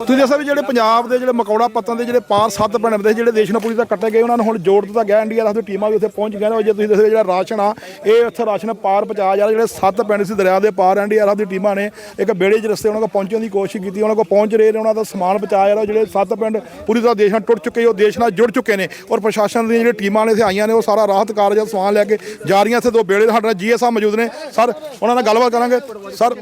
ਤੁਸੀਂ ਦੱਸਿਆ ਵੀ ਜਿਹੜੇ ਪੰਜਾਬ ਦੇ ਜਿਹੜੇ ਮਕੌੜਾ ਪੱਤਨ ਦੇ ਜਿਹੜੇ ਪਾਰ ਸੱਤ ਪਿੰਡ ਦੇ ਜਿਹੜੇ ਦੇਸ਼ ਨਾਲ ਪੂਰੀ ਤਰ੍ਹਾਂ ਕੱਟੇ ਗਏ, ਉਹਨਾਂ ਨੂੰ ਹੁਣ ਜੋੜ ਦਿੱਤਾ ਗਿਆ, ਇੰਡੀਆ ਦੀ ਟੀਮਾਂ ਵੀ ਉੱਥੇ ਪਹੁੰਚ ਗਈਆਂ ਨੇ। ਜੇ ਤੁਸੀਂ ਦੱਸੋ ਜਿਹੜਾ ਰਾਸ਼ਨ ਆ, ਇਹ ਉੱਥੇ ਰਾਸ਼ਨ ਪਾਰ ਪਹੁੰਚਾਇਆ ਜਾ ਰਿਹਾ, ਜਿਹੜੇ ਸੱਤ ਪਿੰਡ ਸੀ ਦਰਿਆ ਦੇ ਪਾਰ, ਇੰਡੀਆ ਦੀ ਟੀਮਾਂ ਨੇ ਇੱਕ ਬੇੜੇ 'ਚ ਰਸਤੇ ਉਹਨਾਂ ਕੋਲ ਪਹੁੰਚਣ ਦੀ ਕੋਸ਼ਿਸ਼ ਕੀਤੀ, ਉਹਨਾਂ ਕੋਲ ਪਹੁੰਚ ਰਹੇ ਨੇ, ਉਹਨਾਂ ਦਾ ਸਮਾਨ ਪਹੁੰਚਾਇਆ ਜਾ ਰਿਹਾ, ਜਿਹੜੇ ਸੱਤ ਪਿੰਡ ਪੂਰੀ ਤਰ੍ਹਾਂ ਦੇਸ਼ ਨਾਲ ਟੁੱਟ ਚੁੱਕੇ ਉਹ ਦੇਸ਼ ਨਾਲ ਜੁੜ ਚੁੱਕੇ ਨੇ। ਔਰ ਪ੍ਰਸ਼ਾਸਨ ਦੀਆਂ ਜਿਹੜੀਆਂ ਟੀਮਾਂ ਨੇ ਇੱਥੇ ਆਈਆਂ ਨੇ, ਉਹ ਸਾਰਾ ਰਾਹਤ ਕਾਰਜ ਸਮਾਨ ਲੈ ਕੇ ਜਾ ਰਹੀਆਂ, ਇੱਥੇ ਦੋ ਬੇੜੇ ਸਾਡੇ ਨਾਲ ਜੀਐਸ ਸਾਹਿਬ ਮੌਜੂਦ ਨੇ। ਸਰ, ਉਹਨਾਂ ਨਾਲ ਗੱਲਬਾਤ ਕਰਾਂਗੇ। ਸਰ,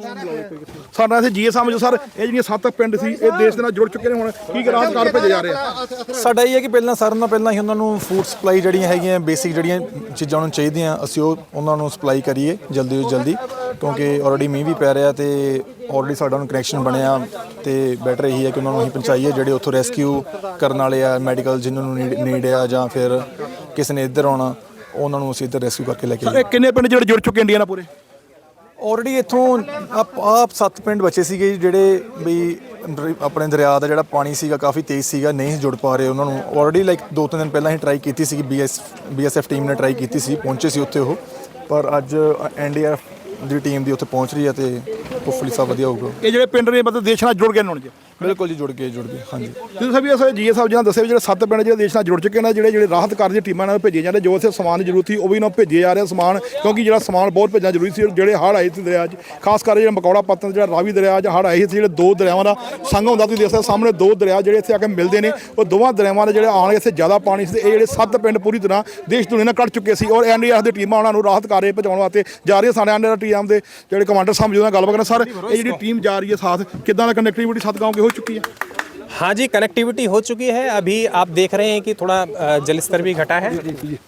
ਸਾਡੇ ਨਾਲ ਇੱਥੇ ਜੀਐਸ ਸਾਹਿਬ ਮੌਜੂਦ। ਸਰ, ਇਹ ਜਿਹੜੀਆਂ ਸੱਤ ਪਿੰਡ ਸੀ, ਇਹ ਦੇਸ਼ ਦੇ ਨਾਲ ਜੁੜ ਚੁੱਕੇ ਨੇ ਹੁਣ ਕੀ ਰਾਹਤ ਕਾਰਜ ਭੇਜੇ ਜਾ ਰਹੇ ਆ। ਸਾਡਾ ਇਹ ਹੈ ਕਿ ਪਹਿਲਾਂ ਸਾਰਿਆਂ ਨਾਲੋਂ ਪਹਿਲਾਂ ਹੀ ਉਹਨਾਂ ਨੂੰ ਫੂਡ ਸਪਲਾਈ ਜਿਹੜੀਆਂ ਹੈਗੀਆਂ ਬੇਸਿਕ ਜਿਹੜੀਆਂ ਚੀਜ਼ਾਂ ਉਹਨਾਂ ਨੂੰ ਚਾਹੀਦੀਆਂ ਅਸੀਂ ਉਹ ਉਹਨਾਂ ਨੂੰ ਸਪਲਾਈ ਕਰੀਏ ਜਲਦੀ ਤੋਂ ਜਲਦੀ ਕਿਉਂਕਿ ਆਲਰੇਡੀ ਮੀਂਹ ਵੀ ਪੈ ਰਿਹਾ ਤੇ ਆਲਰੇਡੀ ਸਾਡਾ ਨੂੰ ਕਨੈਕਸ਼ਨ ਬਣਿਆ ਤੇ ਬੈਟਰ ਇਹੀ ਹੈ ਕਿ ਉਹਨਾਂ ਨੂੰ ਅਸੀਂ ਪਹੁੰਚਾਈਏ ਜਿਹੜੇ ਉੱਥੋਂ ਰੈਸਕਿਊ ਕਰਨ ਵਾਲੇ ਆ ਮੈਡੀਕਲ ਜਿਨ੍ਹਾਂ ਨੂੰ ਨੀਡ ਆ ਜਾਂ ਫਿਰ ਕਿਸੇ ਨੇ ਇੱਧਰ ਆਉਣਾ ਉਹਨਾਂ ਨੂੰ ਅਸੀਂ ਇੱਧਰ ਰੈਸਕਿਊ ਕਰਕੇ ਲੈ ਕੇ ਇਹ ਕਿੰਨੇ ਪਿੰਡ ਜਿਹੜੇ ਜੁੜ ਚੁੱਕੇ ਇੰਡੀਆ ਨਾਲ ਪੂਰੇ? ਆਲਰੇਡੀ ਇੱਥੋਂ ਆਪ ਆਪ ਸੱਤ ਪਿੰਡ ਬਚੇ ਸੀਗੇ ਜਿਹੜੇ ਵੀ ਦਰੀ- ਆਪਣੇ ਦਰਿਆ ਦਾ ਜਿਹੜਾ ਪਾਣੀ ਸੀਗਾ ਕਾਫੀ ਤੇਜ਼ ਸੀਗਾ, ਨਹੀਂ ਜੁੜ ਪਾ ਰਹੇ ਉਹਨਾਂ ਨੂੰ। ਆਲਰੇਡੀ ਲਾਈਕ ਦੋ ਤਿੰਨ ਦਿਨ ਪਹਿਲਾਂ ਹੀ ਟਰਾਈ ਕੀਤੀ ਸੀਗੀ ਬੀਐਸ ਬੀਐਸਐਫ ਟੀਮ ਨੇ ਟਰਾਈ ਕੀਤੀ ਸੀ, ਪਹੁੰਚੇ ਸੀ ਉੱਥੇ ਉਹ। ਪਰ ਅੱਜ ਐਨਡੀਆਰਐਫ ਦੀ ਟੀਮ ਦੀ ਉੱਥੇ ਪਹੁੰਚ ਰਹੀ ਹੈ ਤੇ ਹੋਪਫੁਲੀ ਸਭ ਵਧੀਆ ਹੋਊਗਾ। ਇਹ ਜਿਹੜੇ ਪਿੰਡ ਨੇ, ਮਤਲਬ ਦੇਸ਼ ਨਾਲ ਜੁੜ ਗਏ ਨੇ ਹੁਣ ਜੀ। ਬਿਲਕੁਲ ਜੀ, ਜੁੜ ਗਏ ਜੁੜ ਗਏ, ਹਾਂਜੀ। ਤੁਸੀਂ ਸਭ ਇਹ ਜੀਏ ਸਾਹਿਬ ਜੀ ਨਾਲ ਦੱਸਿਆ ਵੀ ਜਿਹੜੇ ਸੱਤ ਪਿੰਡ ਜਿਹੜੇ ਦੇਸ਼ ਨਾਲ ਜੁੜ ਚੁੱਕੇ ਨੇ, ਜਿਹੜੇ ਜਿਹੜੇ ਰਾਹਤ ਕਾਰਜ ਦੀਆਂ ਟੀਮਾਂ ਨਾਲ ਭੇਜੀਆਂ ਜਾਂਦੇ, ਜੋ ਉੱਥੇ ਸਮਾਨ ਦੀ ਜ਼ਰੂਰਤ ਸੀ, ਉਹ ਵੀ ਨਾ ਭੇਜੇ ਜਾ ਰਿਹਾ ਸਮਾਨ, ਕਿਉਂਕਿ ਜਿਹੜਾ ਸਮਾਨ ਬਹੁਤ ਭੇਜਣਾ ਜ਼ਰੂਰੀ ਸੀ, ਜਿਹੜੇ ਹੜ੍ਹ ਆਏ ਸੀ ਦਰਿਆ 'ਚ, ਖਾਸ ਕਰਕੇ ਜਿਹੜਾ ਮਕੌੜਾ ਪੱਤਨ ਜਿਹੜਾ ਰਾਵੀ ਦਰਿਆ 'ਚ ਹੜ੍ਹ ਆਏ ਸੀ, ਜਿਹੜੇ ਦੋ ਦਰਿਆਵਾਂ ਦਾ ਸੰਗਮ ਹੁੰਦਾ, ਤੁਸੀਂ ਦੇਖ ਸਕਦੇ ਸਾਹਮਣੇ ਦੋ ਦਰਿਆ ਜਿਹੜੇ ਇੱਥੇ ਆ ਕੇ ਮਿਲਦੇ ਨੇ, ਉਹ ਦੋਵਾਂ ਦਰਿਆਵਾਂ ਦੇ ਜਿਹੜੇ ਆਣ ਇੱਥੇ ਜ਼ਿਆਦਾ ਪਾਣੀ ਸੀ ਇਹ ਜਿਹੜੇ ਸੱਤ ਪਿੰਡ ਪੂਰੀ ਤਰ੍ਹਾਂ ਦੇਸ਼ ਦੁਨੀਆ ਨਾਲ ਕੱਟ ਚੁੱਕੇ ਸੀ, ਔਰ ਐਨਡੀਆਰ ਦੀ ਟੀਮਾਂ ਉਹਨਾਂ ਨੂੰ ਰਾਹਤ ਕਾਰਜ ਪਹੁੰਚਾਉਣ ਵਾਸਤੇ ਜਾ ਰਹੀ ਹੈ ਸਾਡੇ ਐਨਡੀਆਰ ਟੀਮ ਦੇ ਜਿਹੜੇ ਕਮਾਂਡਰ ਸਾਹਿਬ ਮੌਜੂਦ ਨਾਲ ਗੱਲਬਾਤ ਕਰਨ। ਸਰ, ਇਹ ਜਿਹੜੀ ਟੀਮ ਜਾ ਰਹੀ ਹੈ, ਸਾਥ ਕਿੱਦਾਂ ਦਾ ਕਨੈਕਟੀਵਿਟੀ ਸੱਤ ਗਾਉਂ ਹੋ ਚੁੱਕੀ ਹੈ हाँ जी कनेक्टिविटी हो चुकी है। अभी आप देख रहे हैं कि थोड़ा जल स्तर भी घटा है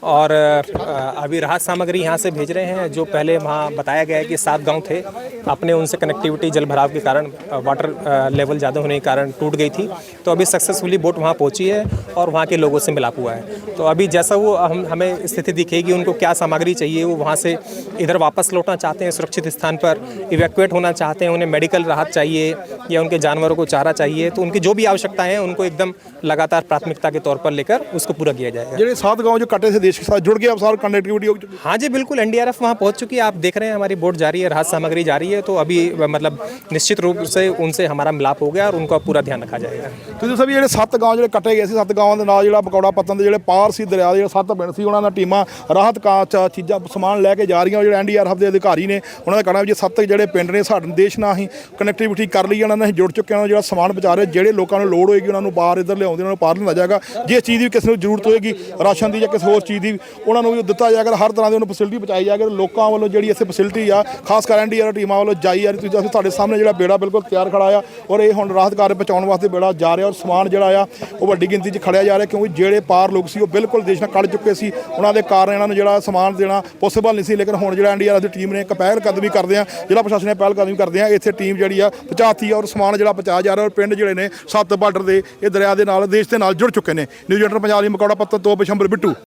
और अभी राहत सामग्री यहाँ से भेज रहे हैं, जो पहले वहाँ बताया गया है कि सात गाँव थे। अपने उनसे कनेक्टिविटी जल भराव के कारण वाटर लेवल ज़्यादा होने के कारण टूट गई थी। तो अभी सक्सेसफुली बोट वहाँ पहुँची है और वहाँ के लोगों से मिलाप हुआ है। तो अभी जैसा वो हम, हमें स्थिति दिखेगी, उनको क्या सामग्री चाहिए, वो वहाँ से इधर वापस लौटना चाहते हैं, सुरक्षित स्थान पर इवैक्यूएट होना चाहते हैं, उन्हें मेडिकल राहत चाहिए या उनके जानवरों को चारा चाहिए तो उनकी जो भी आवश्यकताएं हैं उनको एकदम लगातार प्राथमिकता के तौर पर लेकर उसको पूरा किया जाएगा। ਜਿਹੜੇ ਸਾਤ ਗਾਉਂ ਜੋ ਕੱਟੇ ਸੇ ਦੇਸ਼ ਕੇ ਸਾਥ ਜੁੜ ਗਏ ਅਬ ਸਾਰ ਕਨੈਕटिविटी ਹੋ चुकी हाँ जी बिल्कुल एनडीआरएफ वहाँ पहुँच चुकी है। आप देख रहे हैं हमारी बोट जारी है राहत सामग्री जारी है तो अभी मतलब निश्चित रूप से उनसे हमारा मिलाप हो गया और उनका पूरा ध्यान रखा जाएगा। ਤੁਸੀਂ ਸਭ ਜਿਹੜੇ ਸੱਤ ਗਾਉਂ ਜਿਹੜੇ ਕੱਟੇ ਗਏ ਸੀ ਸੱਤ ਗਾਵਾਂ ਦੇ ਨਾਲ ਜਿਹੜਾ ਪਕੌੜਾ ਪੱਤਨ ਦੇ ਜਿਹੜੇ ਪਾਰ ਸੀ ਦਰਿਆ ਦੇ ਜਿਹੜੇ ਸੱਤ ਪਿੰਡ ਸੀ ਉਹਨਾਂ ਦਾ ਟੀਮਾਂ ਰਾਹਤ ਕਾਚ ਚੀਜ਼ਾਂ ਸਮਾਨ ਲੈ ਕੇ ਜਾ ਰਹੀਆਂ। ਉਹ ਜਿਹੜੇ ਐਨਡੀਆਰਐਫ ਦੇ ਅਧਿਕਾਰੀ ਨੇ ਉਹਨਾਂ ਦਾ ਕਹਿਣਾ ਵੀ ਜੇ ਸੱਤ ਜਿਹੜੇ ਪਿੰਡ ਨੇ ਸਾਡੇ ਦੇਸ਼ ਨਾਲ ਹੀ ਕਨੈਕਟੀਵਿਟੀ ਕਰ ਲਈ ਜਾਣਾ ਨਾਲ ਅਸੀਂ ਜੁੜ ਚੁੱਕੇ ਹਾਂ ਜਿਹੜਾ ਸਮਾਨ ਵਿਚਾਰੇ ਜਿਹੜੇ ਲੋਕਾਂ ਨੂੰ ਲੋੜ ਹੋਏਗੀ ਉਹਨਾਂ ਨੂੰ ਬਾਹਰ ਇੱਧਰ ਲਿਆਉਂਦੇ, ਉਹਨਾਂ ਨੂੰ ਪਾਰ ਲਿਆਂਦਾ ਜਾਏਗਾ। ਜੇ ਚੀਜ਼ ਦੀ ਕਿਸੇ ਨੂੰ ਜ਼ਰੂਰਤ ਹੋਏਗੀ, ਰਾਸ਼ਨ ਦੀ ਜਾਂ ਕਿਸੇ ਹੋਰ ਚੀਜ਼ ਦੀ, ਉਹਨਾਂ ਨੂੰ ਵੀ ਦਿੱਤਾ ਜਾਏਗਾ ਹਰ ਤਰ੍ਹਾਂ ਦੀ ਉਹਨੂੰ ਫੈਸਿਲਿਟੀ ਪਹੁੰਚਾਈ ਜਾਏਗੀ ਲੋਕਾਂ ਵੱਲੋਂ ਜਿਹੜੀ ਇੱਥੇ ਫੈਸਿਲਿਟੀ ਆ, ਖਾਸ ਕਰ ਐਨਡੀਆਰ ਟੀਮਾਂ ਵੱਲੋਂ ਜਾਈ ਆ ਰਹੀ। ਤੁਸੀਂ ਅਸੀਂ ਤੁਹਾਡੇ ਸਾਹਮਣੇ ਜਿਹੜਾ ਬੇੜਾ ਬਿਲਕੁਲ ਤਿਆਰ ਖੜਾ ਆ ਔਰ ਇਹ ਹੁਣ ਰਾਹਤ ਕਾਰਜ ਪਹੁੰਚਾਉਣ ਵਾਸਤੇ ਬੇੜਾ ਜਾ ਰਿਹਾ ਔਰ ਸਮਾਨ ਜਿਹੜਾ ਆ, ਉਹ ਵੱਡੀ ਗਿਣਤੀ 'ਚ ਖੜਿਆ ਜਾ ਰਿਹਾ ਕਿਉਂਕਿ ਜਿਹੜੇ ਪਾਰ ਲੋਕ ਸੀ, ਉਹ ਬਿਲਕੁਲ ਦੇਸ਼ ਨਾਲ ਕੱਢ ਚੁੱਕੇ ਸੀ। ਉਹਨਾਂ ਦੇ ਕਾਰਨ ਇਹਨਾਂ ਨੂੰ ਜਿਹੜਾ ਸਮਾਨ ਦੇਣਾ ਪੋਸੀਬਲ ਨਹੀਂ ਸੀ, ਲੇਕਿਨ ਹੁਣ ਜਿਹੜਾ ਐਨਡੀਆਰ ਦੀ ਟੀਮ ਨੇ ਇੱਕ ਪਹਿਲ ਕਦਮੀ ਕਰਦੇ ਆ, ਜ਼ਿਲ੍ਹਾ ਪ੍ਰਸ਼ਾਸਨ ਨੇ ਪਹਿਲ ਕਦਮੀ ਕਰਦੇ ਆ। ਇੱਥੇ ਟੀਮ ਜਿਹੜੀ ਆ, ਪਹੁੰਚਾਤੀ ਔਰ ਸਮਾਨ ਜਿਹੜਾ ਪਹੁੰਚਾਇਆ ਜਾ ਰਿਹਾ ਔਰ ਪਿੰਡ ਜਿਹੜੇ ਨੇ ਸਭ ਸੱਤ ਬਾਰਡਰ ਦੇ ਇਹ ਦਰਿਆ ਦੇ ਨਾਲ, ਦੇਸ਼ ਦੇ ਨਾਲ ਜੁੜ ਚੁੱਕੇ ਨੇ। ਨਿਊਜ਼ੀਲੈਂਡ ਪੰਜਾਬ ਲਈ ਮਕੌੜਾ ਪੱਤਰ ਤੋਂ ਬਿਸ਼ੰਬਰ ਬਿੱਟੂ।